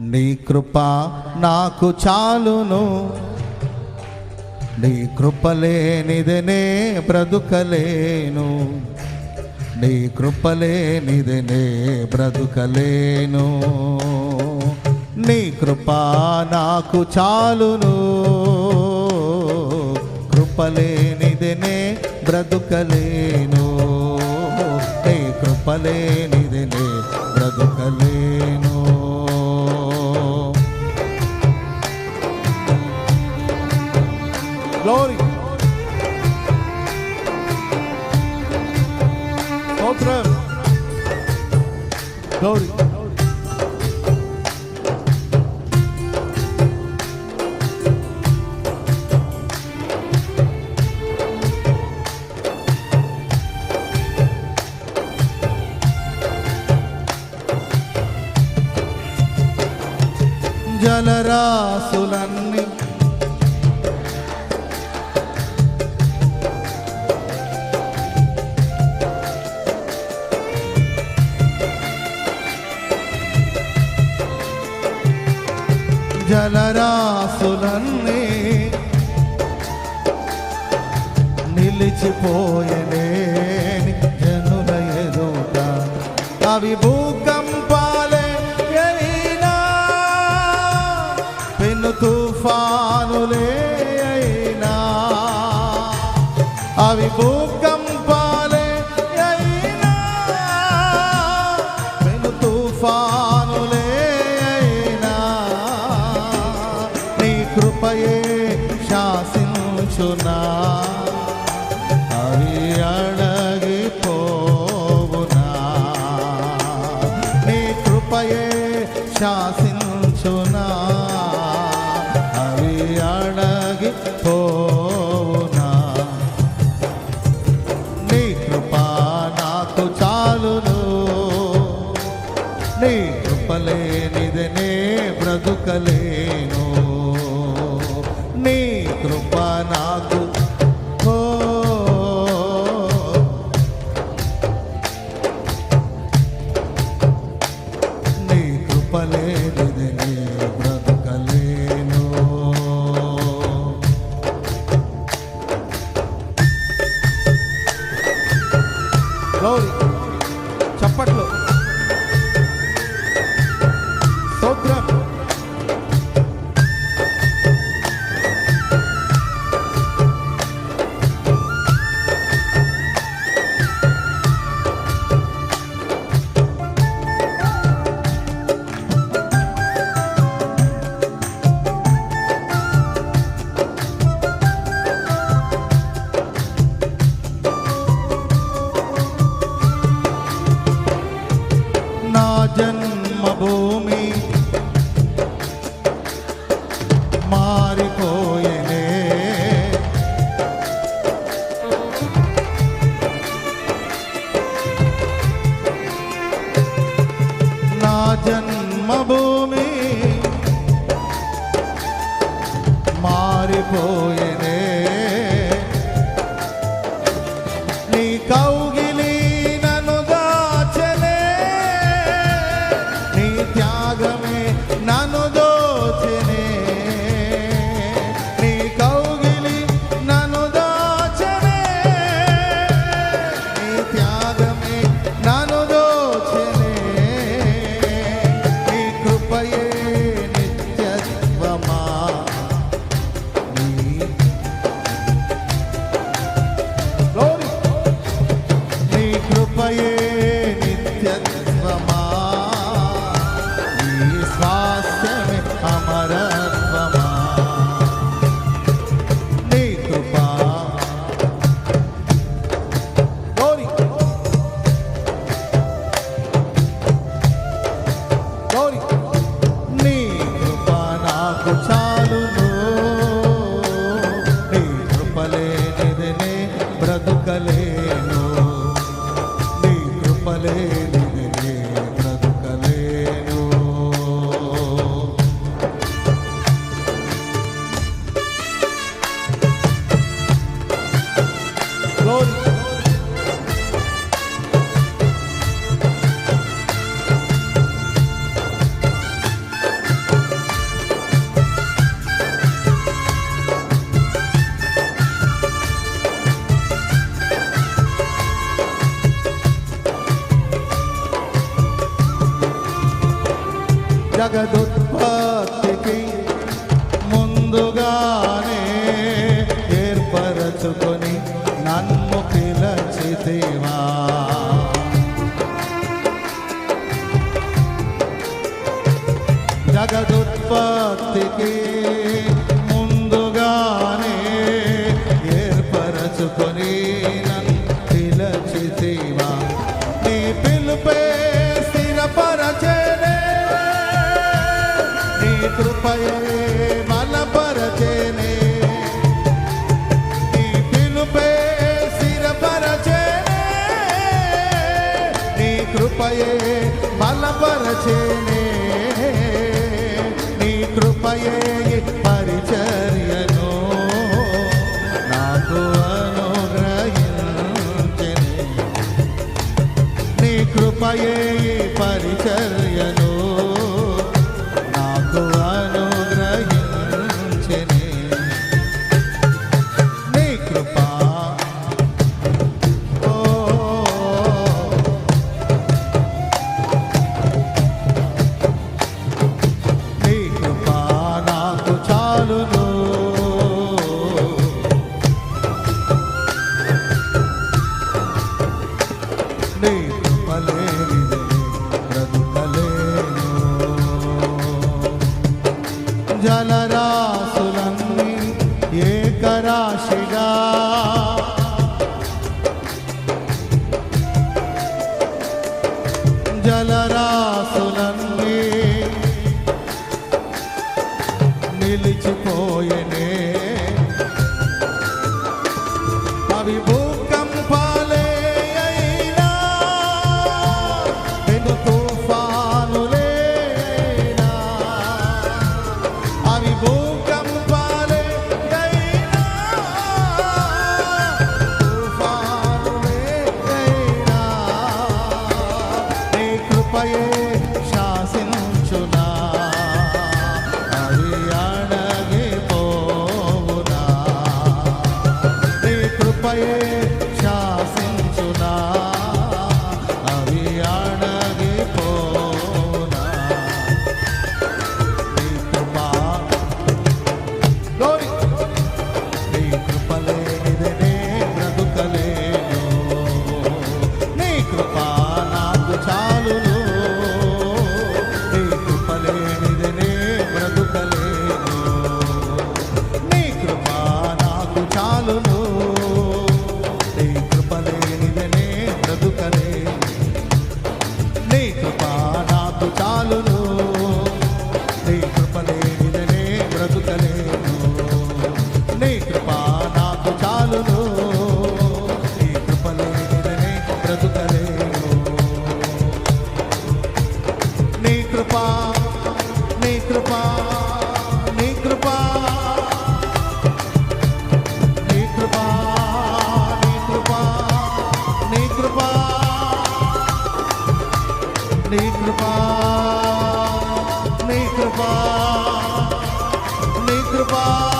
నీ కృప నాకు చాలును. నీ కృపలేనిదనే బ్రతుకలేను. నీ కృపలేనిదనే బ్రతుకలేను. నీ కృప నాకు చాలును. కృపలేనిదనే బ్రతుకలేను. నీ కృపలేనిదనే బ్రతుకలేను. Glory. otra, Glory. జలరాసు జలరాసులన్నీ నిలిచిపోయనే జనుల ఎదుట. అవి భూక me. జన్మభూమి మారిపో ಕಲೇನು జగదుత్పత్తికి ముందుగానే ఏర్పరచుకొని నన్ను పిలచితివా. జగదుత్పత్తికి కృపయే బలపరచేనే. నీ పిలుపే స్థిరపరచేనే. నీ కృపయే బలపరచేనే. నీ కృపయే పరిచర్యను నాకు అనుగ్రహించనే. నీ కృపయే పరిచర్యను కృప లేనిదే బ్రతుకలేను జలరాశులన్నీ ఏకరాశిగా. జలరాశులన్నీ బ్రతుకలేను. నీ కృప నీ కృప నీ కృప. నీ కృప నీ నీ నీ కృపా నీ కృపా నీ కృపా.